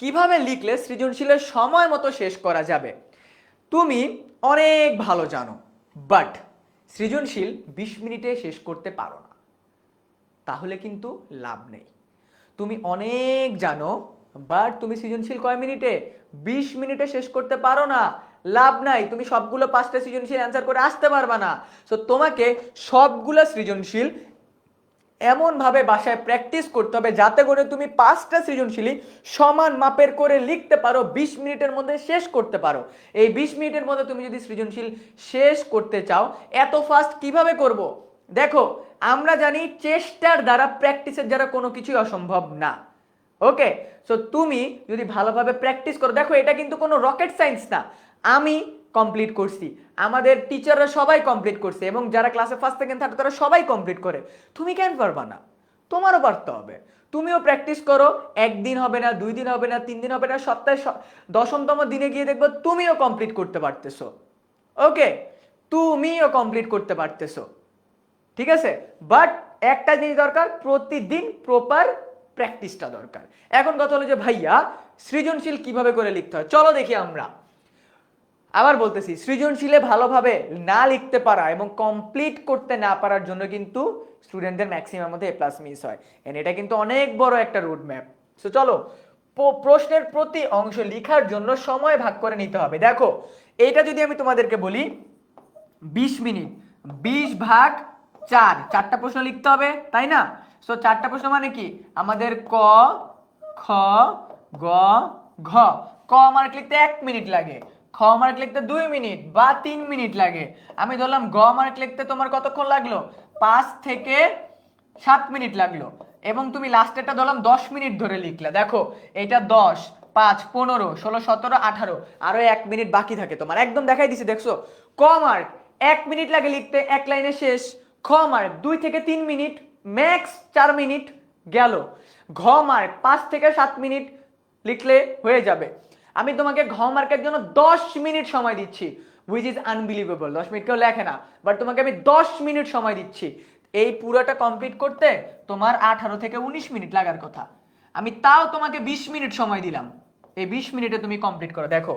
কীভাবে লিখলে সৃজনশীলের সময় মতো শেষ করা যাবে? তুমি অনেক ভালো জানো বাট সৃজনশীল বিশ মিনিটে শেষ করতে পারো না। তাহলে কিন্তু লাভ নেই। তুমি অনেক জানো বাট তুমি সৃজনশীল কয় মিনিটে? বিশ মিনিটে শেষ করতে পারো না। লাভ নাই, তুমি সবগুলো পাঁচটা সৃজনশীল অ্যান্সার করে আসতে পারবা না। সো তোমাকে সবগুলো সৃজনশীল এমনভাবে বাসায় প্র্যাকটিস করতে হবে যাতে করে তুমি পাঁচটা সৃজনশীলই সমান মাপের করে লিখতে পারো, বিশ মিনিটের মধ্যে শেষ করতে পারো। এই বিশ মিনিটের মধ্যে তুমি যদি সৃজনশীল শেষ করতে চাও, এত ফাস্ট কীভাবে করব? দেখো, আমরা জানি চেষ্টার দ্বারা প্র্যাকটিসের দ্বারা কোনো কিছুই অসম্ভব না। ওকে? সো তুমি যদি ভালোভাবে প্র্যাকটিস করো, দেখো, এটা কিন্তু কোনো রকেট সায়েন্স না। আমি কমপ্লিট করছি। আমাদের টিচাররা সবাই কমপ্লিট করছে এবং যারা ক্লাসে ফার্স্ট সেকেন্ড থার্ড তারা সবাই কমপ্লিট করে। তুমি কেন পারবা না? তোমারও পারতে হবে। তুমিও প্র্যাকটিস করো, একদিন হবে না, দুই দিন হবে না, তিন দিন হবে না, সপ্তাহে দশমতম দিনে গিয়ে দেখব তুমিও কমপ্লিট করতে পারতেছো। ওকে তুমিও কমপ্লিট করতে পারতেছো। ঠিক আছে? বাট একটা জিনিস দরকার, প্রতিদিন প্রপার প্র্যাকটিসটা দরকার। এখন কথা হলো যে, ভাইয়া, সৃজনশীল কীভাবে করে লিখতে হয়? চলো দেখি আমরা। আবার বলতেছি, সৃজনশীলে ভালোভাবে না লিখতে পারা এবং কমপ্লিট করতে না পারার জন্য কিন্তু স্টুডেন্টদের ম্যাক্সিমাম মধ্যে এ প্লাস মিস হয়। এন্ড এটা কিন্তু অনেক বড় একটা রুট ম্যাপ সো চলো প্রশ্নের প্রতি অংশ লেখার জন্য সময় ভাগ করে নিতে হবে। দেখো, এইটা যদি আমি তোমাদেরকে বলি, বিশ মিনিট, বিশ ভাগ চার, চারটা প্রশ্ন লিখতে হবে, তাই না? সো চারটা প্রশ্ন মানে কি? আমাদের ক, খ, গ, ঘ। ক মার্ক লিখতে এক মিনিট লাগে। খ মার্ক লিখতে দুই মিনিট বা তিন মিনিট লাগে। আমি ধরলাম গ মার্ক লিখতে তোমার কতক্ষণ লাগল? পাঁচ থেকে সাত মিনিট লাগল। এবং তুমি লাস্টেরটা ধরলাম দশ মিনিট ধরে লিখলে। দেখো, এটা দশ, পাঁচ, পনেরো, ষোলো, সতেরো, আঠারো, আরও এক মিনিট বাকি থাকে তোমার। একদম দেখাই দিছি, দেখছ? ক মার্ক এক মিনিট লাগে লিখতে, এক লাইনে শেষ। খ মার্ক দুই থেকে তিন মিনিট ম্যাক্স চার মিনিট গেল। ঘ মার্ক পাঁচ থেকে সাত মিনিট লিখলে হয়ে যাবে। আমি তোমাকে ঘ মার্কের জন্য দশ মিনিট সময় দিচ্ছি উইচ ইজ আনবিলিভেবল দশ মিনিট কেউ লেখে না বাট তোমাকে আমি দশ মিনিট সময় দিচ্ছি। এই পুরোটা কমপ্লিট করতে তোমার আঠারো থেকে উনিশ মিনিট লাগার কথা। আমি তাও তোমাকে বিশ মিনিট সময় দিলাম। এই বিশ মিনিটে তুমি কমপ্লিট করো। দেখো,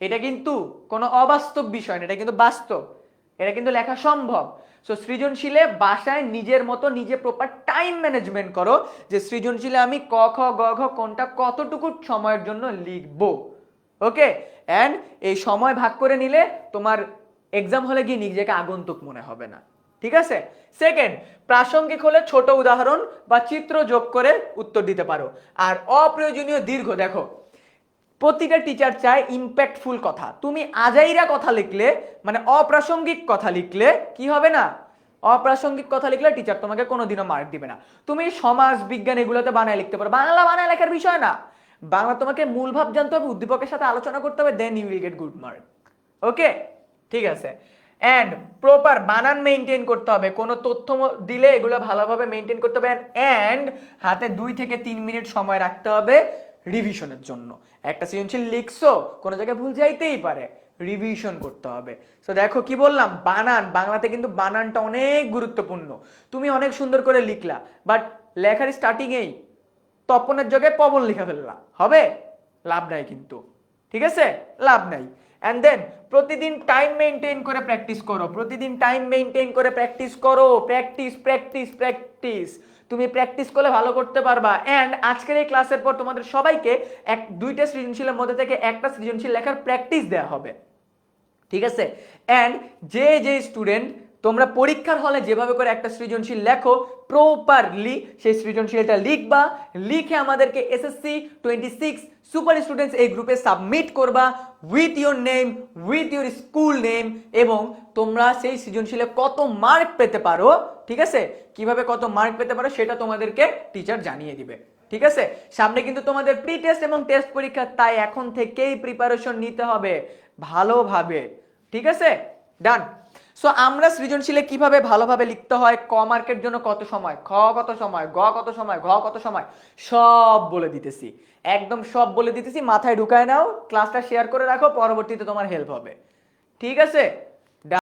এটা কিন্তু কোনো অবাস্তব বিষয় না, এটা কিন্তু বাস্তব। এটা কিন্তু লেখা সম্ভব। সো সৃজনশীলে বাসায় নিজের মতো নিজে প্রপার টাইম ম্যানেজমেন্ট করো যে সৃজনশীলে আমি ক, খ, গ, ঘ কোনটা কতটুকু সময়ের জন্য লিখব। ওকে অ্যান্ড এই সময় ভাগ করে নিলে তোমার এক্সাম হলে গিয়ে নিজেকে আগন্তুক মনে হবে না। ঠিক আছে? সেকেন্ড প্রাসঙ্গিক হলে ছোট উদাহরণ বা চিত্র যোগ করে উত্তর দিতে পারো। আর অপ্রয়োজনীয় দীর্ঘ, দেখো প্রতিটা টিচার চায় ইম্প্যাক্টফুল কথা। তুমি আজাইরা কথা লিখলে মানে অপ্রাসঙ্গিক কথা লিখলে কি হবে না? অপ্রাসঙ্গিক কথা লিখলে টিচার তোমাকে কোনোদিনও মার্ক দিবে না। তুমি সমাজ, বিজ্ঞান এগুলোতে বানায় লিখতে পারো। বাংলা বানায় লেখার বিষয় না। বাংলা তোমাকে মূল ভাব জানতে হবে, উদ্দীপকের সাথে আলোচনা করতে হবে then you will get good mark okay ঠিক আছে? অ্যান্ড প্রপার বানান মেনটেন করতে হবে। কোনো তথ্য দিলে এগুলো ভালোভাবে মেনটেন করতে হবে। অ্যান্ড হাতে দুই থেকে তিন মিনিট সময় রাখতে হবে। রিভিশনের জন্য। একটা সৃজনশীল লিখছো, কোনো জায়গায় ভুল যাইতেই পারে। রিভিশন করতে হবে। তো দেখো কি বললাম, বানান, বাংলাতে কিন্তু বানানটা অনেক গুরুত্বপূর্ণ। তুমি অনেক সুন্দর করে লিখলা বাট লেখার স্টার্টিংয়েই তপনের জায়গায় পবন লিখে ফেললা। হবে? লাভ নাই কিন্তু। ঠিক আছে? লাভ নাই। অ্যান্ড দেন প্রতিদিন টাইম মেনটেন করে প্র্যাকটিস করো। প্রতিদিন টাইম মেনটেন করে প্র্যাকটিস করো। প্র্যাকটিস প্র্যাকটিস প্র্যাকটিস তুমি প্র্যাকটিস করলে ভালো করতে পারবা। অ্যান্ড আজকের এই ক্লাসের পর তোমাদের সবাইকে এক, দুইটা সৃজনশীলের মধ্যে থেকে একটা সৃজনশীল লেখার প্র্যাকটিস দেওয়া হবে। ঠিক আছে? অ্যান্ড যে যে স্টুডেন্ট তোমরা পরীক্ষার হলে যেভাবে করে একটা সৃজনশীল লেখো প্রপারলি সেই সৃজনশীলটা লিখবা, লিখে আমাদেরকে SSC twenty six super students এই গ্রুপে সাবমিট করবা with your name with your school name এবং তোমরা সেই সৃজনশীলে কত মার্ক পেতে পারো, ঠিক আছে? কীভাবে কত মার্ক পেতে পারো সেটা তোমাদেরকে টিচার জানিয়ে দিবে, ঠিক আছে? সামনে কিন্তু তোমাদের প্রি টেস্ট এবং টেস্ট পরীক্ষা, তাই এখন থেকেই প্রিপারেশন নিতে হবে ভালোভাবে, ঠিক আছে? ডান সো আমরা সৃজনশীলে কীভাবে ভালোভাবে লিখতে হয়, ক মার্কের জন্য কত সময়, খ কত সময়, গ কত সময়, ঘ কত সময়, সব বলে দিতেছি। একদম সব বলে দিতেছি, মাথায় ঢুকায় নাও ক্লাসটা শেয়ার করে রাখো, পরবর্তীতে তোমার হেল্প হবে। ঠিক আছে?